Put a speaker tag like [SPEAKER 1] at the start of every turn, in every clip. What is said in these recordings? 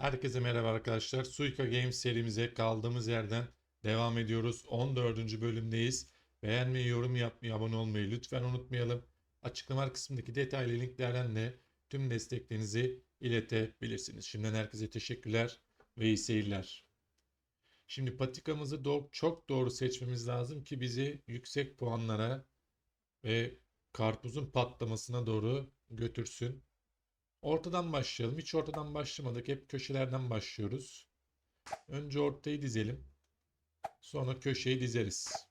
[SPEAKER 1] Herkese merhaba arkadaşlar. Suika Games serimize kaldığımız yerden devam ediyoruz. 14. bölümdeyiz. Beğenmeyi, yorum yapmayı, abone olmayı lütfen unutmayalım. Açıklama kısmındaki detaylı linklerden de tüm desteklerinizi iletebilirsiniz. Şimdiden herkese teşekkürler ve iyi seyirler. Şimdi patikamızı çok doğru seçmemiz lazım ki bizi yüksek puanlara ve karpuzun patlamasına doğru götürsün. Ortadan başlayalım. Hiç ortadan başlamadık. Hep köşelerden başlıyoruz. Önce ortayı dizelim. Sonra köşeyi dizeriz.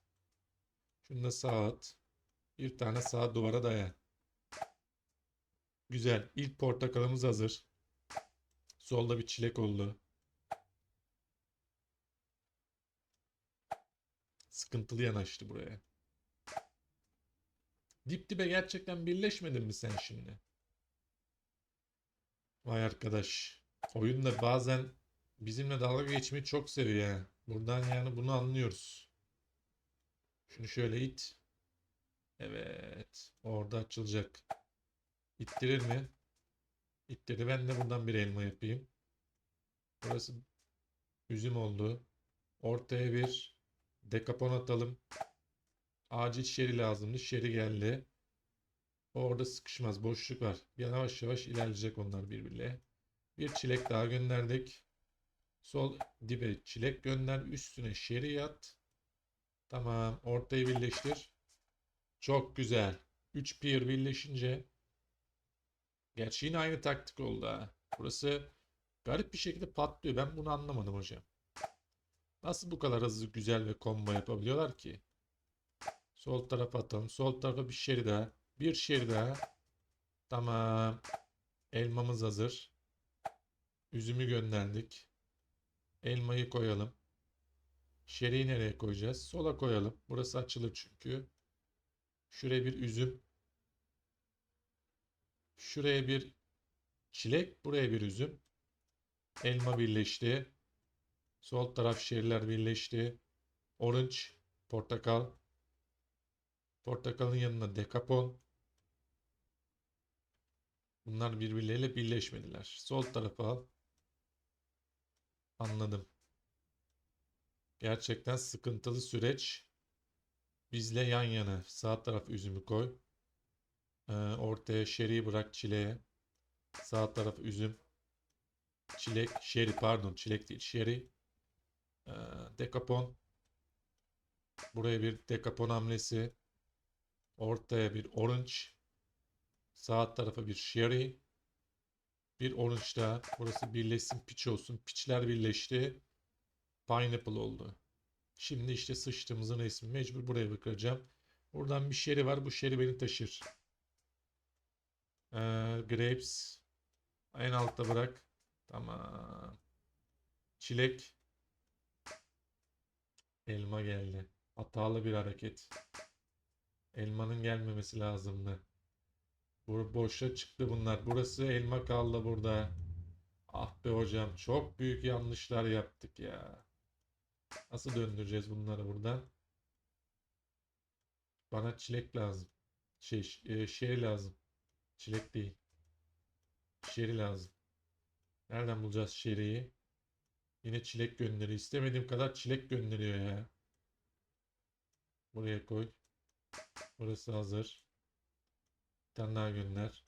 [SPEAKER 1] Şunu da sağa at. Bir tane sağa duvara daya. Güzel. İlk portakalımız hazır. Solda bir çilek oldu. Sıkıntılı yanaştı buraya. Dip dibe gerçekten birleşmedin mi sen şimdi? Vay arkadaş. Oyun da bazen bizimle dalga geçmeyi çok seviyor yani. Buradan yani bunu anlıyoruz. Şunu şöyle it. Evet. Orada açılacak. İttirir mi? İttirdi. Ben de buradan bir elma yapayım. Burası üzüm oldu. Ortaya bir dekapon atalım. Acil şeri lazımdı. Şeri geldi. Orada sıkışmaz. Boşluk var. Yavaş yavaş ilerleyecek onlar birbirine. Bir çilek daha gönderdik. Sol dibe çilek gönder. Üstüne şeriat. Tamam. Ortayı birleştir. Çok güzel. 3 peer birleşince Gerçi yine aynı taktik oldu ha. Burası garip bir şekilde patlıyor. Ben bunu anlamadım hocam. Nasıl bu kadar hızlı, güzel ve combo yapabiliyorlar ki? Sol tarafa atalım. Sol tarafa bir şeri daha. Bir şeri daha. Tamam. Elmamız hazır. Üzümü gönderdik. Elmayı koyalım. Şeriyi nereye koyacağız? Sola koyalım. Burası açılır çünkü. Şuraya bir üzüm. Şuraya bir çilek. Buraya bir üzüm. Elma birleşti. Sol taraf şeriler birleşti. Orange, portakal. Portakalın yanına dekapon. Bunlar birbirleriyle birleşmediler. Sol tarafa al. Anladım. Gerçekten sıkıntılı süreç. Bizle yan yana. Sağ taraf üzümü koy. Ee, ortaya şeriyi bırak çileğe. Sağ taraf üzüm. Çilek, şeri pardon çilek değil şeri. Ee, dekapon. Buraya bir dekapon hamlesi. Ortaya bir orange. Sağ tarafa bir sherry. Bir orange daha. Burası birleşsin piç olsun. Piçler birleşti. Pineapple oldu. Şimdi işte sıçtığımızın resmi. Mecbur buraya bakacağım. Buradan bir sherry var. Bu sherry beni taşır. Ee, grapes. En altta bırak. Tamam. Çilek. Elma geldi. Hatalı bir hareket. Elmanın gelmemesi lazımdı. Boşa çıktı bunlar. Burası elma kaldı burada. Ah be hocam çok büyük yanlışlar yaptık ya. Nasıl döndüreceğiz bunları buradan? Bana çilek lazım. Şey, e, şeri lazım. Çilek değil. Şeri lazım. Nereden bulacağız şeriyi? Yine çilek gönderiyor. İstemediğim kadar çilek gönderiyor ya. Buraya koy. Burası hazır. Tane daha gönder.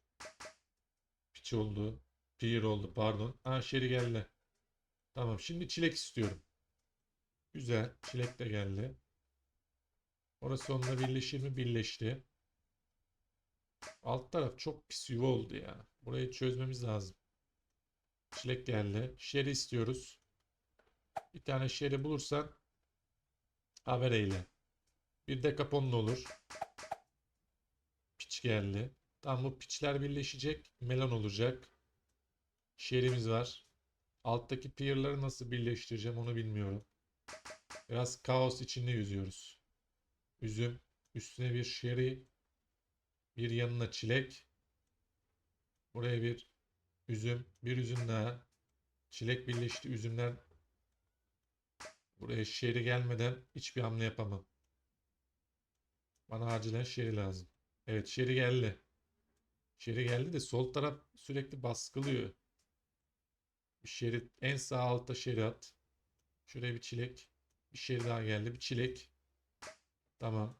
[SPEAKER 1] Piç oldu. Pear oldu pardon. Ha şeri geldi. Tamam şimdi çilek istiyorum. Güzel. Çilek de geldi. Orası onunla birleşir mi? Birleşti. Alt taraf çok pis yuva oldu ya. Burayı çözmemiz lazım. Çilek geldi. Şeri istiyoruz. Bir tane şeri bulursan haber eyle. Bir de kaponlu olur. Piç geldi. Tamam bu piçler birleşecek. Melon olacak. Şerimiz var. Alttaki peer'ları nasıl birleştireceğim onu bilmiyorum. Biraz kaos içinde yüzüyoruz. Üzüm. Üstüne bir sherry. Bir yanına çilek. Buraya bir üzüm. Bir üzüm daha. Çilek birleşti. Üzümler Buraya sherry gelmeden hiçbir hamle yapamam. Bana acilen sherry lazım. Evet sherry geldi. Sherry geldi de sol taraf sürekli baskılıyor. Bir şerit. En sağ altta şerit. Şuraya bir çilek. Bir şerit daha geldi. Bir çilek. Tamam.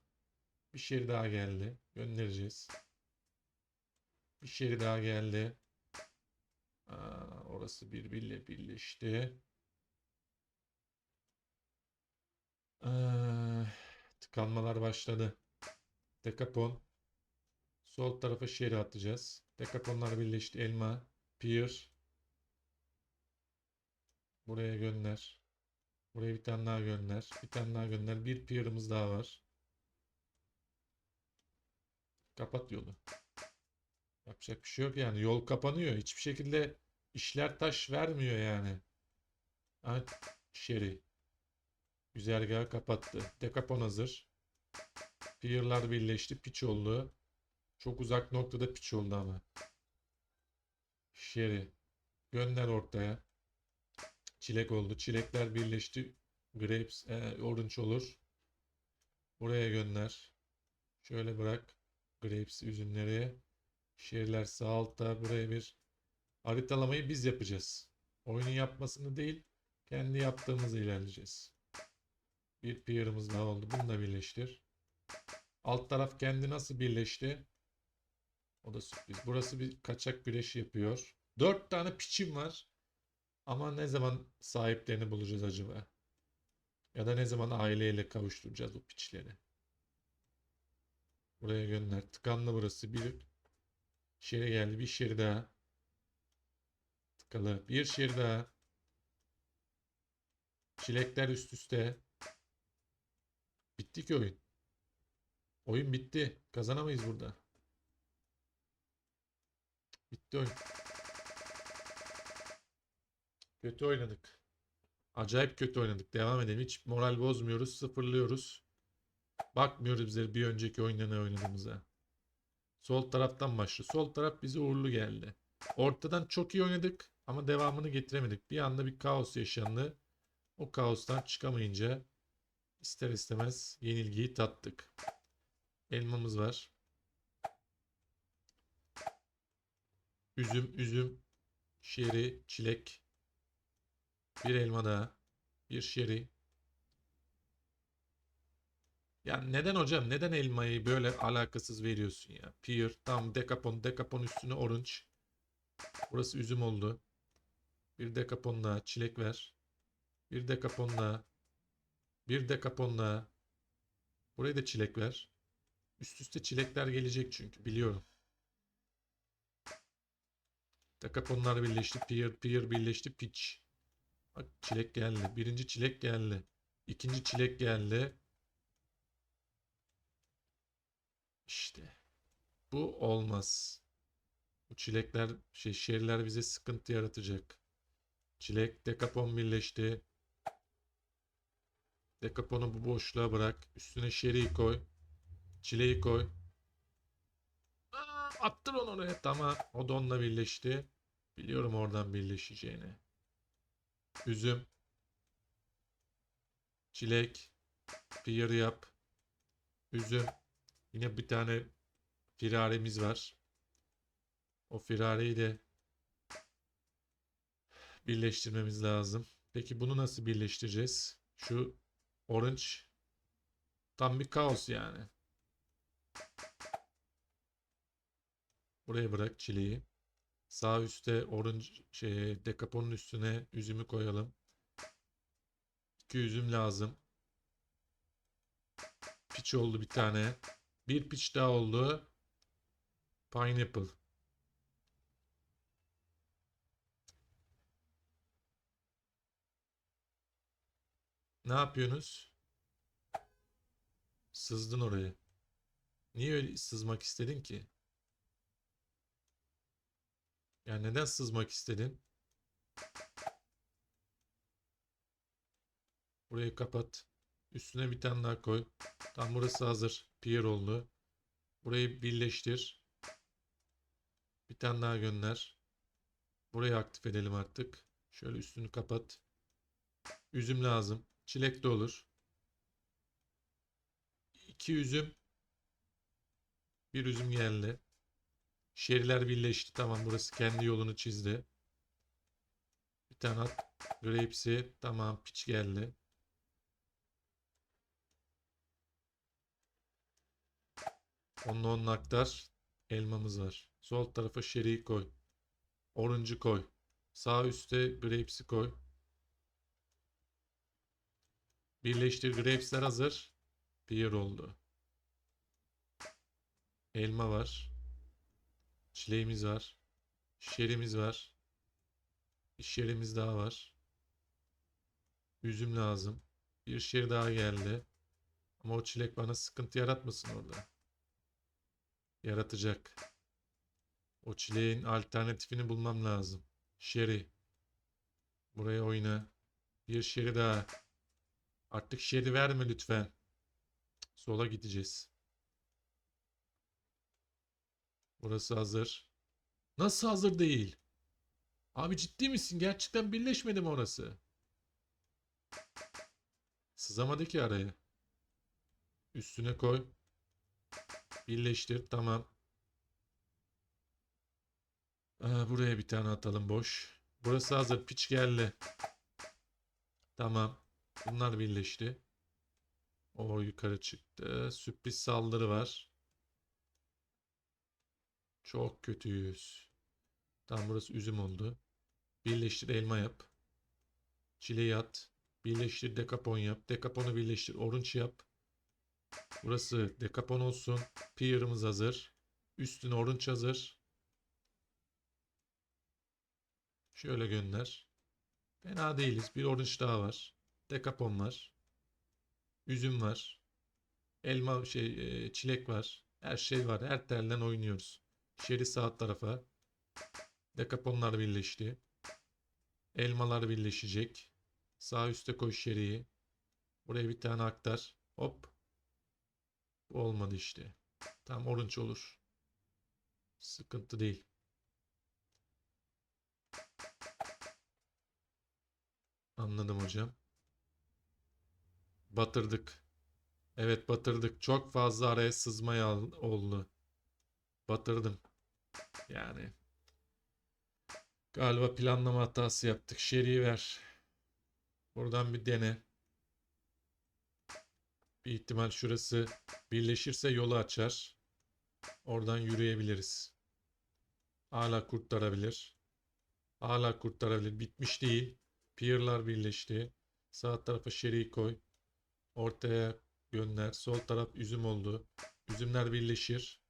[SPEAKER 1] Bir şerit daha geldi. Göndereceğiz. Bir şerit daha geldi. Aa, orası birbiriyle birleşti. Ee, tıkanmalar başladı. Dekapon. Sol tarafa şeri atacağız. Dekaponlar birleşti. Elma. Pier. Buraya gönder. Buraya bir tane daha gönder. Bir tane daha gönder. Bir pier'ımız daha var. Kapat yolu. Yapacak bir şey yok yani. Yol kapanıyor. Hiçbir şekilde işler taş vermiyor yani. Ha, şeri. Güzergahı kapattı. Dekapon hazır. Pier'lar birleşti. Piç oldu. Çok uzak noktada piç oldu ama. Şeri. Gönder ortaya. Çilek oldu. Çilekler birleşti. Grapes, e, orange olur. Buraya gönder. Şöyle bırak. Grapes üzümleri. Şeriler sağ altta. Buraya bir haritalamayı biz yapacağız. Oyunun yapmasını değil, kendi yaptığımızı ilerleyeceğiz. Bir pier'ımız daha oldu. Bunu da birleştir. Alt taraf kendi nasıl birleşti? O da sürpriz. Burası bir kaçak güreş yapıyor. Dört tane piçim var. Ama ne zaman sahiplerini bulacağız acaba? Ya da ne zaman aileyle kavuşturacağız o piçleri? Buraya gönder. Tıkanlı burası. Bir şeri geldi. Bir şeri daha. Tıkalı. Bir şeri daha. Çilekler üst üste. Bitti ki oyun. Oyun bitti. Kazanamayız burada. Bitti oyun. Kötü oynadık. Acayip kötü oynadık. Devam edelim. Hiç moral bozmuyoruz. Sıfırlıyoruz. Bakmıyoruz bize bir önceki oyunda ne oynadığımıza. Sol taraftan başlıyor. Sol taraf bize uğurlu geldi. Ortadan çok iyi oynadık ama devamını getiremedik. Bir anda bir kaos yaşandı. O kaostan çıkamayınca ister istemez yenilgiyi tattık. Elmamız var. Üzüm, üzüm, şeri, çilek. Bir elma daha. Bir şeri. Ya neden hocam? Neden elmayı böyle alakasız veriyorsun ya? Pear, tam dekapon, dekapon üstüne orange. Burası üzüm oldu. Bir dekapon daha, çilek ver. Bir dekapon daha. Bir dekapon daha. Buraya da çilek ver. Üst üste çilekler gelecek çünkü biliyorum. Dekaponlar birleşti. Pear, pear birleşti. Peach. Bak çilek geldi. Birinci çilek geldi. İkinci çilek geldi. İşte. Bu olmaz. Bu çilekler, şey, şeriler bize sıkıntı yaratacak. Çilek, dekapon birleşti. Dekaponu bu boşluğa bırak. Üstüne şeriyi koy. Çileği koy. Attır onu oraya. Tamam. O da onunla birleşti. Biliyorum oradan birleşeceğini. Üzüm. Çilek. Pear yap. Üzüm. Yine bir tane firaremiz var. O firareyi de birleştirmemiz lazım. Peki bunu nasıl birleştireceğiz? Şu orange tam bir kaos yani. Buraya bırak çileği. Sağ üstte orange şey dekaponun üstüne üzümü koyalım. İki üzüm lazım. Piç oldu bir tane. Bir piç daha oldu. Pineapple. Ne yapıyorsunuz? Sızdın oraya. Niye öyle sızmak istedin ki? Yani neden sızmak istedin? Burayı kapat. Üstüne bir tane daha koy. Tam burası hazır. Pier oldu. Burayı birleştir. Bir tane daha gönder. Burayı aktif edelim artık. Şöyle üstünü kapat. Üzüm lazım. Çilek de olur. İki üzüm. Bir üzüm geldi. Şeriler birleşti. Tamam burası kendi yolunu çizdi. Bir tane at. Grapes'i tamam piç geldi. Onunla onun aktar. Elmamız var. Sol tarafa şeriyi koy. Orange'ı koy. Sağ üstte grapes'i koy. Birleştir grapes'ler hazır. Pear oldu. Elma var. Çileğimiz var. Şerimiz var. Bir şerimiz daha var. Üzüm lazım. Bir şer daha geldi. Ama o çilek bana sıkıntı yaratmasın orada. Yaratacak. O çileğin alternatifini bulmam lazım. Şeri. Buraya oyna. Bir şeri daha. Artık şeri verme lütfen. Sola gideceğiz. Burası hazır. Nasıl hazır değil? Abi ciddi misin? Gerçekten birleşmedi mi orası? Sızamadı ki araya. Üstüne koy. Birleştir. Tamam. Aa, buraya bir tane atalım boş. Burası hazır. Piç geldi. Tamam. Bunlar birleşti. O yukarı çıktı. Sürpriz saldırı var. Çok kötüyüz. Tam burası üzüm oldu. Birleştir elma yap. Çileği at. Birleştir dekapon yap. Dekaponu birleştir. Orange yap. Burası dekapon olsun. Pear'ımız hazır. Üstüne orange hazır. Şöyle gönder. Fena değiliz. Bir orange daha var. Dekapon var. Üzüm var. Elma şey e, çilek var. Her şey var. Her telden oynuyoruz. Şeri sağ tarafa. Dekaponlar birleşti. Elmalar birleşecek. Sağ üste koy şeriyi. Buraya bir tane aktar. Hop. Bu olmadı işte. Tam orange olur. Sıkıntı değil. Anladım hocam. Batırdık. Evet batırdık. Çok fazla araya sızmaya oldu. Batırdım. Yani. Galiba planlama hatası yaptık. Şeriyi ver. Buradan bir dene. Bir ihtimal şurası birleşirse yolu açar. Oradan yürüyebiliriz. Hala kurtarabilir. Hala kurtarabilir. Bitmiş değil. Pier'lar birleşti. Sağ tarafa şeriyi koy. Ortaya gönder. Sol taraf üzüm oldu. Üzümler birleşir.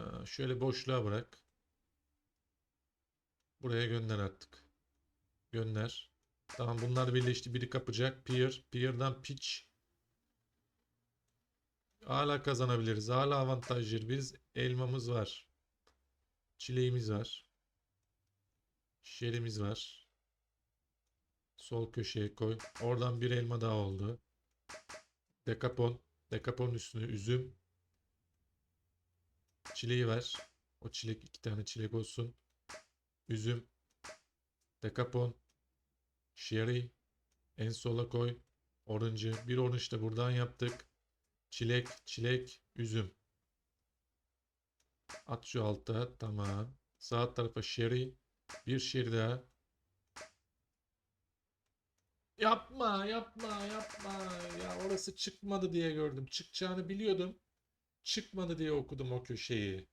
[SPEAKER 1] Aa, şöyle boşluğa bırak. Buraya gönder artık. Gönder. Tamam bunlar birleşti. Biri kapacak. Pier. Pier'dan pitch. Hala kazanabiliriz. Hala avantajlı. Biz elmamız var. Çileğimiz var. Şerimiz var. Sol köşeye koy. Oradan bir elma daha oldu. Dekapon. Dekapon üstüne üzüm. Çileği ver. O çilek iki tane çilek olsun. Üzüm. Dekapon. Sherry. En sola koy. Orange'ı. Bir orange da buradan yaptık. Çilek, çilek, üzüm. At şu alta. Tamam. Sağ tarafa sherry. Bir sherry daha. Yapma, yapma, yapma. Ya orası çıkmadı diye gördüm. Çıkacağını biliyordum. Çıkmadı diye okudum o köşeyi.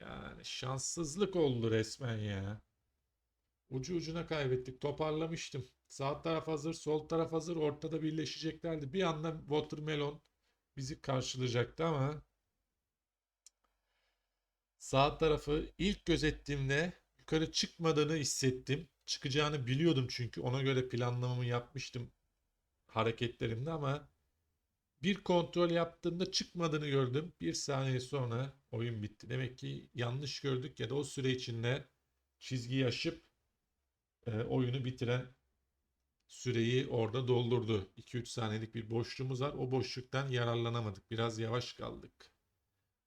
[SPEAKER 1] Yani şanssızlık oldu resmen ya. Ucu ucuna kaybettik. Toparlamıştım. Sağ taraf hazır, sol taraf hazır. Ortada birleşeceklerdi. Bir anda Watermelon bizi karşılayacaktı ama sağ tarafı ilk gözettiğimde yukarı çıkmadığını hissettim. Çıkacağını biliyordum çünkü ona göre planlamamı yapmıştım hareketlerimde ama bir kontrol yaptığımda çıkmadığını gördüm. Bir saniye sonra oyun bitti. Demek ki yanlış gördük ya da o süre içinde çizgiyi aşıp e, oyunu bitiren süreyi orada doldurdu. 2-3 saniyelik bir boşluğumuz var. O boşluktan yararlanamadık. Biraz yavaş kaldık.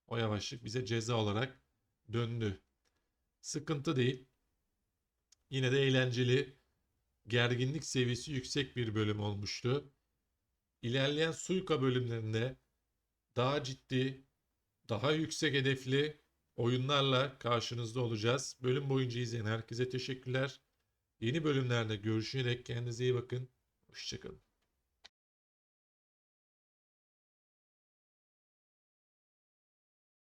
[SPEAKER 1] O yavaşlık bize ceza olarak döndü. Sıkıntı değil. Yine de eğlenceli, gerginlik seviyesi yüksek bir bölüm olmuştu. İlerleyen Suika bölümlerinde daha ciddi, daha yüksek hedefli oyunlarla karşınızda olacağız. Bölüm boyunca izleyen herkese teşekkürler. Yeni bölümlerde görüşerek kendinize iyi bakın. Hoşçakalın.